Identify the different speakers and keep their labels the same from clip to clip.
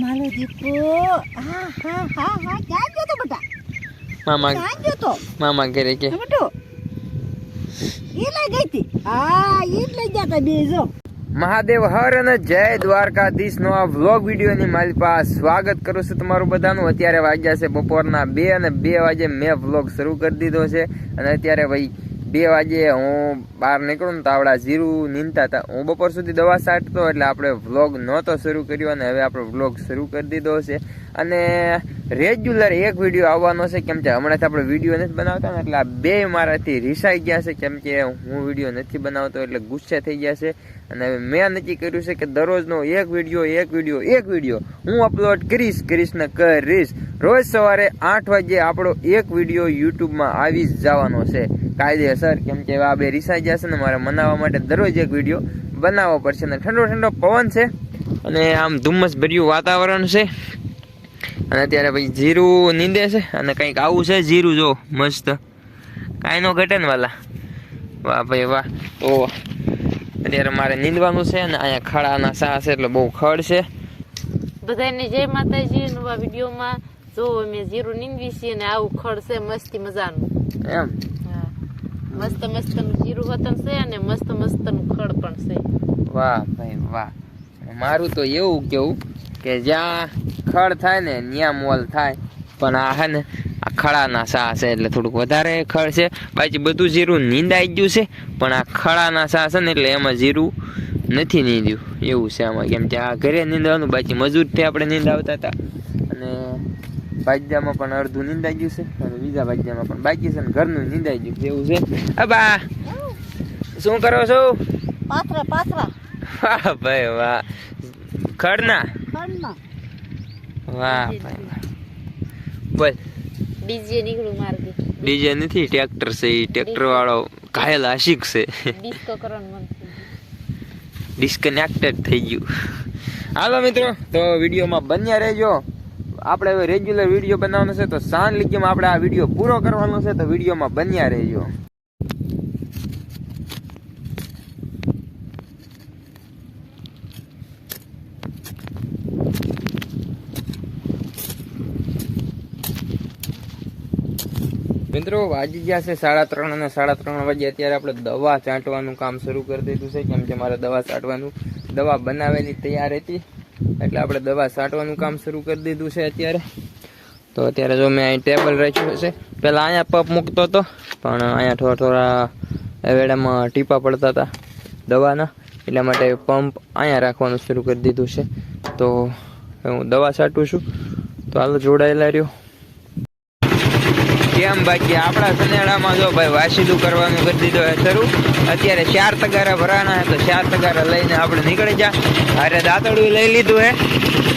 Speaker 1: માલો દીપો. હા હા હા હા ક્યાં ગયો તો બેટા
Speaker 2: મામા
Speaker 1: ક્યાં ગયો તો.
Speaker 2: મામા ઘરે કે.
Speaker 1: બેટો એ લઈ ગઈ હતી. હા એ જ લઈ ગયા બે જો.
Speaker 2: મહાદેવ હર અને જય દ્વારકાધીશ નો આ વ્લોગ વીડિયો ની મારી પાસે સ્વાગત કરું છું તમારું બધાનું. અત્યારે વાગ્યા છે બપોરના બે અને બે વાગે મેં વ્લોગ શરૂ કરી દીધો છે. અને અત્યારે ભાઈ બે વાગે હું બહાર નીકળું ને તો આપણા જીરું નીંદતા હતા. હું બપોર સુધી દવા છાંટતો એટલે આપણે વ્લોગ નહોતો શરૂ કર્યો અને હવે આપણે વ્લોગ શરૂ કરી દીધો છે. અને રેગ્યુલર એક વીડિયો આવવાનો છે, કેમ કે હમણાંથી આપણે વીડિયો નથી બનાવતા ને એટલે આ બે મારાથી રિસાઈ ગયા છે, કેમ કે હું વીડિયો નથી બનાવતો એટલે ગુસ્સે થઈ ગયા છે. અને હવે મેં નક્કી કર્યું છે કે દરરોજનો એક વીડિયો એક વીડિયો એક વીડિયો હું અપલોડ કરીશ કરીશ ને કરીશ. રોજ સવારે આઠ વાગે આપણો એક વીડિયો યુટ્યુબમાં આવી જ જવાનો છે. કાયદેસર કેમ કે આ બે રિસાઈ જશે ને મારે મનાવવા માટે દરરોજ એક વીડિયો બનાવવો પડશે ને ઠંડો ઠંડો પવન છે અને આમ ધુમ્મસ ભર્યું વાતાવરણ છે. અને અત્યારે ભાઈ જીરું નીંદે છે અને કંઈક આવું છે જીરું જો મસ્ત. કાંઈ નો ઘટે ને વાલા. વાહ ભાઈ વાહ. તો અત્યારે મારે નીંદવાનું છે અને અહીંયા ખડાના સા છે એટલે બહુ ખડ છે.
Speaker 3: બધાને જય માતાજી નવા વિડીયોમાં જો અમે જીરું નીંદવી છીએ અને આવું ખડ છે મસ્તી મજાનું.
Speaker 2: એમ.
Speaker 3: મસ્ત મસ્તનું જીરું વતન છે અને મસ્ત મસ્તનું ખડ પણ છે.
Speaker 2: વાહ ભાઈ, વાહ. મારું તો એવું કેવું કે જ્યાં ખડ થાય ને ત્યાં મોલ થાય, પણ આ હે ને, આ ખડાના સા છે એટલે થોડુંક વધારે ખડ છે. બાકી બધું જીરું નીંદાઈ ગયું છે, પણ આ ખડાના સા છે ને એટલે એમાં જીરું નથી નીંદ્યું. એવું છે આમાં. કેમ કે આ ઘરે નીંદવાનું, બાકી મજૂરથી આપણે નીંદાવતા હતા. અને બાજ્યામાં પણ અડધું નીંદાઈ ગયું છે. બીજા બાજ્યામાં પણ બાકી છે ને ઘરનું નીંદાઈ ગયું જેવું છે. અબા શું કરો છો?
Speaker 1: પાથરા પાથરા.
Speaker 2: વાહ ભાઈ વાહ. ખડના? વાહ ભાઈ વાહ. બોલ.
Speaker 3: ડીજે નીકળું મારતી
Speaker 2: ડીજે નથી ટ્રેક્ટર છે એ ટ્રેક્ટર વાળો ઘાયલ આશિક છે.
Speaker 3: ડિસ્કો કરવાનું.
Speaker 2: ડિસ્કનેક્ટેડ થઈ ગયું. હાલો મિત્રો તો વિડીયોમાં બન્યા રહેજો. આપણે હવે રેગ્યુલર વીડિયો બનાવવાનો છે, તો સાંજ લીગીમાં આપણે આ વીડિયો પૂરો કરવાનો છે, તો વિડીયોમાં બન્યા રહેજો. મિત્રો, વાગી ગયા છે સાડા ત્રણ અને સાડા ત્રણ વાગે, અત્યારે આપણે દવા છાંટવાનું કામ શરૂ કરી દીધું છે, કેમ કે મારે દવા છાંટવાનું દવા બનાવેલી તૈયાર હતી. એટલે આપણે દવા છાંટવાનું કામ શરૂ કરી દીધું છે અત્યારે. તો અત્યારે જો મેં અહીં ટેબલ રાખ્યું છે પહેલાં અહીંયા પપ મૂકતો હતો, પણ અહીંયા થોડા થોડા વેડામાં ટીપા પડતા હતા દવાના. એટલા માટે પંપ અહીંયા રાખવાનું શરૂ કરી દીધું છે. તો હું દવા છાંટું છું. તો હાલ જોડાયેલા રહ્યો. કેમ બાકી આપણા સનેડામાં જો ભાઈ વાસીદું કરવાનું કરી દીધો હે શરૂ. અત્યારે ચાર તગારા ભરાના હે તો ચાર તગારા લઈને આપણે નીકળી જા. અરે દાંતડું લઈ લીધું હે.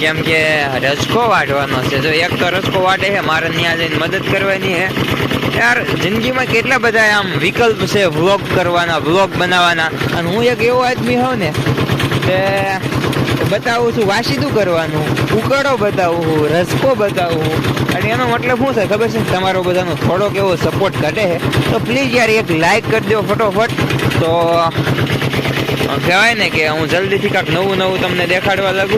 Speaker 2: કેમ કે રસકો વાટવાનો છે. જો એક તો રસકો વાટે છે મારે ત્યાં જઈને મદદ કરવાની હે. યાર, જિંદગીમાં કેટલા બધા આમ વિકલ્પ છે વ્લોગ કરવાના વ્લોગ બનાવવાના. અને હું એક એવો આદમી હોઉં ને કે બતાવું છું, વાસીદું કરવાનું. ઉકળો બતાવું છું, રસકો બતાવું અને એનો મતલબ શું છે? ખબર છે? તમારો બધાનો થોડોક એવો સપોર્ટ ઘટે છે. તો પ્લીઝ યાર એક લાઈક કરી દો ફટોફટ. તો કહેવાય ને કે હું જલ્દીથી કાંઈક નવું નવું તમને દેખાડવા લાગુ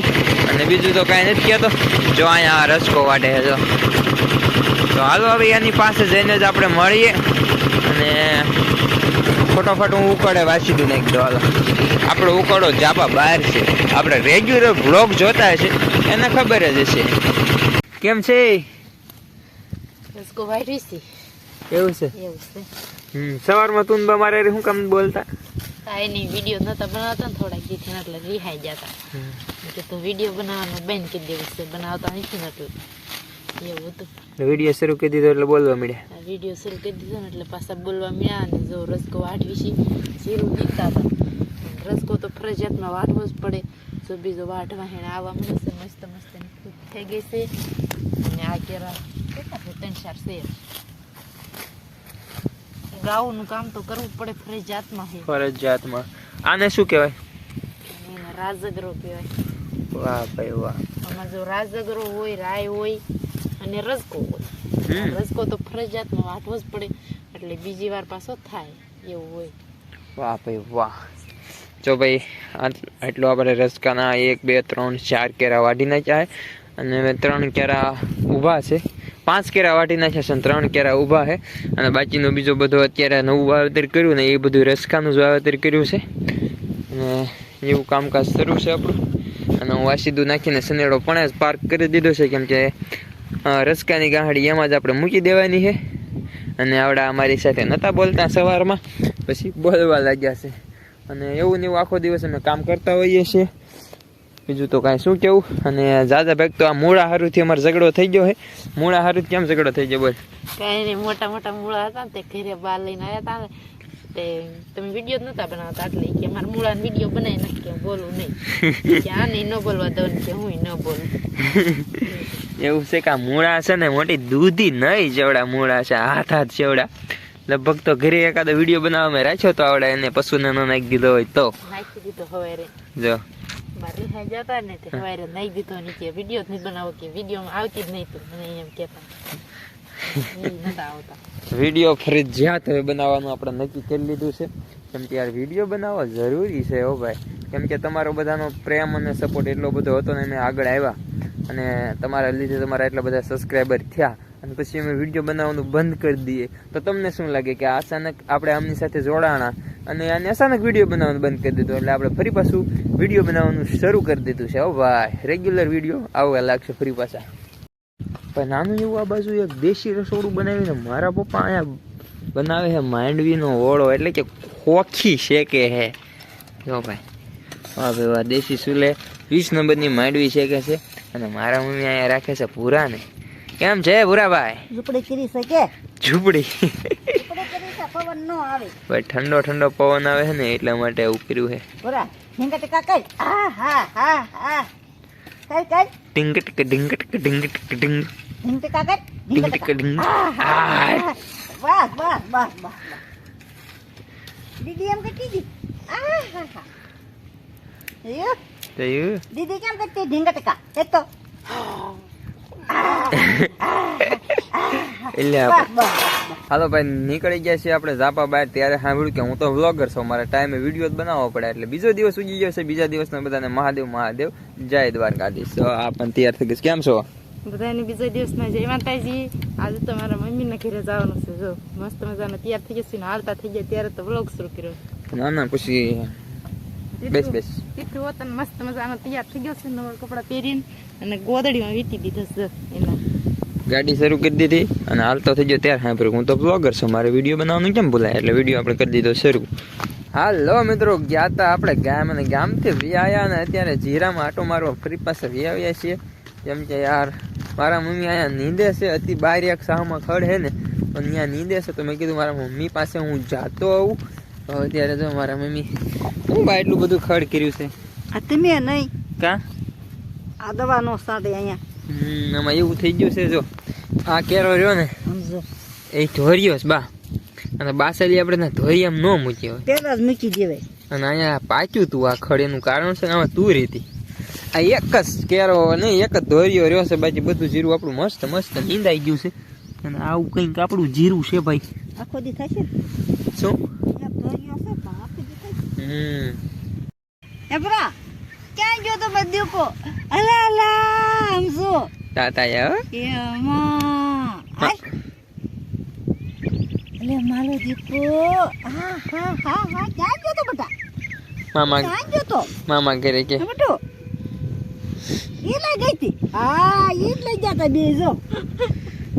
Speaker 2: અને બીજું તો કાંઈ નથી કહેતો. જો અહીંયા રસકો વાટે છે, જો. તો હાલો, હવે એની પાસે જઈને જ આપણે મળીએ. અને ફટોફટ હું ઉકળે વાંચી દઉં નાખી દો હાલો આપણો ઉકળો જાપા બહાર છે. આપણે રેગ્યુલર બ્લોગ જોતા હશે એને ખબર જ હશે. કેમ છે? એવું છે?
Speaker 3: એવું છે.
Speaker 2: હમ સવારમાં તું મારે શું કામ બોલતા?
Speaker 3: કાંઈ નહીં વીડિયો નતા બનાવતા ને થોડાક દી થયા એટલે રિહાઈ જતા. તો વીડિયો બનાવવાનું બંધ કરી દેવું છે બનાવતા નથી નતું એવું હતું.
Speaker 2: વીડિયો શરૂ કરી દીધો એટલે બોલવા મળ્યા.
Speaker 3: વીડિયો શરૂ કરી દીધો ને એટલે પાછા બોલવા મળ્યા અને જો રસકો વાટવી છે શીરું પીતા હતા. રસકો તો ફરજિયાતમાં વાટવો જ પડે. જો બીજો વાટવા હેણે આવવા મળે છે મસ્ત મસ્ત થઈ ગઈ છે. અને આ કેરા કેટલા ત્રણ ચાર છે. ગાઉનું કામ તો કરવું પડે ફરજિયાતમાં છે.
Speaker 2: ફરજિયાતમાં. આને શું કહેવાય?
Speaker 3: રાજગરો કહેવાય.
Speaker 2: વાહ ભાઈ વાહ.
Speaker 3: આમાં જો રાજગરો હોય રાય હોય અને રસકો હોય. રસકો તો ફરજિયાતમાં વાટવો જ પડે એટલે બીજી વાર પાછો થાય એવું હોય.
Speaker 2: વાહ ભાઈ વાહ. જો ભાઈ આટ- આટલું આપણે રસકાના એક બે ત્રણ ચાર કેરા વાટી નાખ્યા અને ત્રણ કેરા ઊભા છે. પાંચ કેરા વાટી નાખ્યા છે અને ત્રણ કેરા ઊભા છે. અને બાકીનું બીજો બધો અત્યારે નવું વાવેતર કર્યું ને એ બધું રસકાનું જ વાવેતર કર્યું છે. અને એવું કામકાજ શરૂ છે આપણું. અને હું વાસીદું નાખીને સનેડો પણ જ પાર્ક કરી દીધો છે કેમ કે રસકાની ગાંહડી એમાં જ આપણે મૂકી દેવાની છે. અને આવડા અમારી સાથે નહોતા બોલતા સવારમાં. પછી બોલવા લાગ્યા છે. અને એવું ને એવું આખો દિવસ અમે કામ કરતા હોઈએ છીએ. બીજું તો કાંઈ શું કેવું? અને જાજા ભાગ તો આ મૂળા હારુંથી અમારો ઝઘડો થઈ ગયો છે. મૂળા હારું કેમ ઝઘડો થઈ ગયો બોલ?
Speaker 3: કાંઈ મોટા મોટા મૂળા હતા તે ઘરે બહાર લઈને આવ્યા હતા તે તમે વીડિયો જ નહોતા બનાવતા એટલે કે મારા મૂળાનો વીડિયો બનાવી નાખ કે બોલું નહીં. કે આ નહીં ન બોલવા દઉં કે હું ન બોલું.
Speaker 2: એવું છે કે મૂળા છે ને મોટી દૂધી નહીં જેવડા મૂળા છે હાથ હાથ જેવડા. લગભગ તો ઘરે એકાદો વીડિયો બનાવવામાં રાખ્યો તો આવડે એને પશુને ન નાખી દીધો હોય તો.
Speaker 3: નાખી દીધો હવે
Speaker 2: જો.
Speaker 3: મારે રિહાઈ જતા ને તે હવારે નાખી દીધો નીચે વીડિયો જ નહીં બનાવો કે વિડીયોમાં આવતી જ નહીં તું મને એમ કહેતા. આવતા
Speaker 2: વીડિયો ફરજિયાત હવે બનાવવાનું આપણે નક્કી કરી લીધું છે. કેમ કે યાર વીડિયો બનાવવા જરૂરી છે હો ભાઈ. કેમ કે તમારો બધાનો પ્રેમ અને સપોર્ટ એટલો બધો હતો ને મેં આગળ આવ્યા. અને તમારા લીધે તમારા એટલા બધા સબસ્ક્રાઈબર થયા. અને પછી અમે વીડિયો બનાવવાનું બંધ કરી દઈએ તો તમને શું લાગે કે અચાનક આપણે આમની સાથે જોડાણા? અને આને અચાનક વીડિયો બનાવવાનું બંધ કરી દીધું. એટલે આપણે ફરી પાછું વીડિયો બનાવવાનું શરૂ કરી દીધું છે. હો ભાઈ રેગ્યુલર વીડિયો આવવા લાગશે ફરી પાછા. પણ નાનું એવું આ બાજુ એક દેશી રસોડું બનાવીને મારા પપ્પા અહીંયા બનાવે છે માંડવીનો ઓળો એટલે કે ખોખી શેકે હે જો ભાઈ વાહ ભાઈ વાહ દેશી ચૂલે. વીસ નંબરની માંડવી શેકે છે અને મારા મમ્મી અહીંયા રાખે છે પૂરાને. કેમ છે ભૂરાભાઈ
Speaker 1: ઝૂંપડી કરી શકે?
Speaker 2: ઝૂંપડી. ભાઈ ઠંડો ઠંડો પવન આવે છે ને એટલા માટે એવું કર્યું છે.
Speaker 1: ઢીંગા ટીકા કઈ આ હા હા હા. કઈ કઈ
Speaker 2: ટીંગ ટીક ડીંગ ટીક ડીંગ ટીક ડીંગ
Speaker 1: ઢીંગ ટીકા કઈ
Speaker 2: ડીંગ ટીક ડીંગ આ
Speaker 1: બસ બસ બસ બસ દીદી એમ કહેતી હતી આ હા હા અయ్యో,
Speaker 2: થયું
Speaker 1: દીદી કેમ કહેતી ઢીંગા ટીકા એક તો
Speaker 2: એટલે હાલો ભાઈ નીકળી ગયા છીએ આપણે ઝાપા બહાર. ત્યારે સાંભળ્યું કે હું તો વ્લોગર છું મારે ટાઈમે વીડિયો જ બનાવવો પડે. એટલે બીજો દિવસ ઉજી ગયો છે બીજા દિવસના બધાને મહાદેવ મહાદેવ જય દ્વારકાધીશ. તો આપણને તૈયાર થઈ ગઈ કેમ છો?
Speaker 3: બધાને બીજા દિવસના જય માતાજી. આજે તો મારા મમ્મીના ઘરે જવાનું છે જો. મસ્ત મજાના તૈયાર થઈ જશે ને હાલતા થઈ ગયા. ત્યારે તો વ્લોગ શરૂ કર્યો.
Speaker 2: ના ના પછી બેસ બેસ.
Speaker 3: તીર્થ હોત મસ્ત મજાનો તૈયાર થઈ ગયો છે નવા કપડાં પહેરીને અને ગોદડીમાં વીટી દીધો છે એના.
Speaker 2: ગાડી શરૂ કરી દીધી અને હાલતો થઈ ગયો ત્યારે સાંભળ્યું. હું તો બ્લોગર છું મારે વીડિયો બનાવવાનું કેમ ભૂલાય? એટલે વીડિયો આપણે કરી દીધો શરૂ. હાલો મિત્રો ગયા હતા આપણે ગામ અને ગામથી વી આવ્યા અને અત્યારે જીરામાં આટો મારવા ફરી પાસે વી આવ્યા છીએ. કેમ કે યાર મારા મમ્મી અહીંયા નીંદે છે અતિ બાર એક સાહમાં ખડ હે ને પણ અહીંયા નીંદે છે. તો મેં કીધું મારા મમ્મી પાસે હું જાતો આવું. અત્યારે તો મારા મમ્મી હું બા એટલું બધું ખડ કર્યું છે?
Speaker 1: આ તમે નહીં.
Speaker 2: કા?
Speaker 1: આ દવા નો સાડે અહીંયા.
Speaker 2: હમ આમાં એવું થઈ ગયું છે જો. આ કેરો રહ્યો ને એ ધોર્યો છે બા. અને બાસલી આપણે એમ ન મૂકી હોય.
Speaker 1: પેલા જ મૂકી દેવાય.
Speaker 2: અને અહીંયા પાક્યું તું આ ખડેનું કારણ છે આમાં તું રીતી આ એક જ કેરો નહીં એક જ ધોર્યો રહ્યો છે બાકી બધું જીરું આપણું મસ્ત મસ્ત નીંદાઈ ગયું છે. અને આવું કંઈક આપણું જીરું છે ભાઈ.
Speaker 1: આખો દી થશે?
Speaker 2: શું? હમ.
Speaker 1: એ બરા ક્યાં ગયો તો બધું કો? અલા અલા આમ જો
Speaker 2: તાતા
Speaker 1: એ માં અલે મારો દીકો હા હા હા હા ક્યાં ગયો તો બેટા
Speaker 2: મામા
Speaker 1: ક્યાં ગયો તો
Speaker 2: મામા ઘરે કે
Speaker 1: હે એ લઈ ગઈ હતી હા એ જ લઈ ગયા બે જો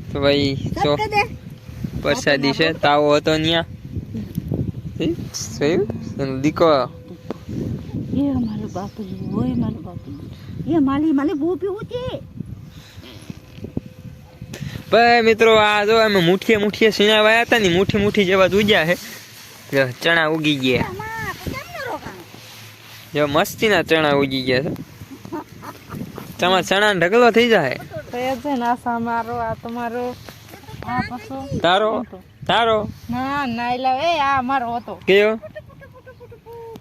Speaker 2: તો ભાઈ તો વરસાદી છે તાવો હતો જોયું દીકો
Speaker 1: એ મારો બાપુ ઓય મારો બાપુ એ માલી માલી બહુ પીવું છે
Speaker 2: ભાઈ મિત્રો આ જો અમે મુઠીએ મુઠીએ સીણા વાયા હતા ને મુઠી મુઠી જેવા ઉગ્યા છે. ચણા ઉગી ગયા.
Speaker 1: જો મસ્તી ના
Speaker 2: મસ્તીના ચણા ઉગી ગયા છે. તમારા ચણા ઢગલો થઈ જાય? તારો? તારો?
Speaker 3: ના ના એ આ મારો હતો.
Speaker 2: કયો?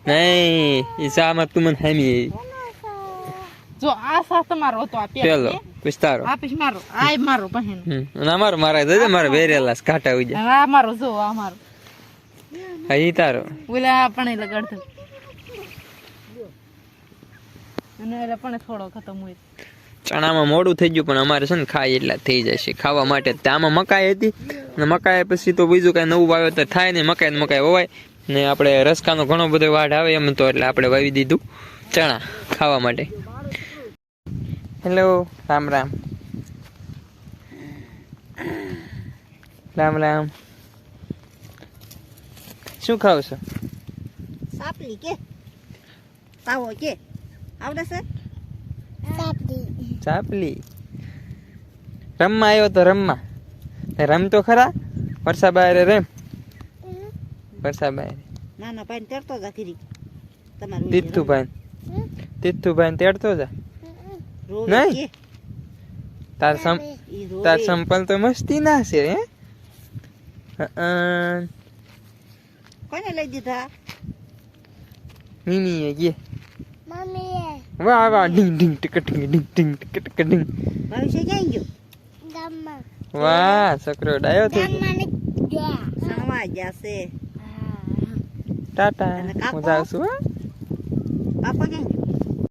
Speaker 2: નહીં એ શામાં તું મને હામી
Speaker 3: જો આ સા તમારો હતો આ
Speaker 2: પેલો.
Speaker 3: પેલો
Speaker 2: પછી તારો
Speaker 3: આ પછી મારો આ મારો પહેન
Speaker 2: ના મારો મારા દેજે મારે વેરેલા કાટા કાંટા જાય.
Speaker 3: આ મારો જો આ મારો.
Speaker 2: હા ઈ તારો.
Speaker 3: ઓલા પણ લગાડતો અને એટલે પણ થોડો ખતમ હોય.
Speaker 2: ચણામાં મોડું થઈ ગયું પણ અમારે છે ને ખાય એટલા થઈ જશે ખાવા માટે ત્યાં આમાં મકાઈ હતી અને મકાઈ પછી તો બીજું કાંઈ નવું વાવેતર થાય નહીં. મકાઈ ને મકાઈ વવાય. ને આપણે રસકાનો ઘણો બધો વાઢ આવે એમ તો એટલે આપણે વાવી દીધું ચણા ખાવા માટે. હેલો રામ રામ. રામ રામ. શું ખાવ છો?
Speaker 1: સાપલી કે? તાવો કે? આવડે છે?
Speaker 2: ચાપલી રમવા આવ્યો તો રમવા. રમ રમતો ખરા? વરસા બારે રેમ? વરસા બારે
Speaker 1: નાના પાણી તેડતો જા ખીરી તમારું
Speaker 2: તીર્થુભાઈ તીર્થુભાઈ તેડતો જા. નહીં. તાર સમ તાર સંપલ તો મસ્તી ના છે હે?
Speaker 1: કોને લઈ દીધા?
Speaker 2: મીમી એ ગે વાહ વાહ ડિંગ ડીંગ ટીક ડિંગ ડીંગ ડીંગ ટીક ટીક ડીંગ.
Speaker 1: ભવિષ્ય ક્યાં ગયો?
Speaker 2: વાહ છોકરો ડાયો થઈ ગયો.
Speaker 1: સણવા જશે
Speaker 2: ટાટા? હું જાઉં છું હો.
Speaker 1: બાપા ક્યાં ગયો?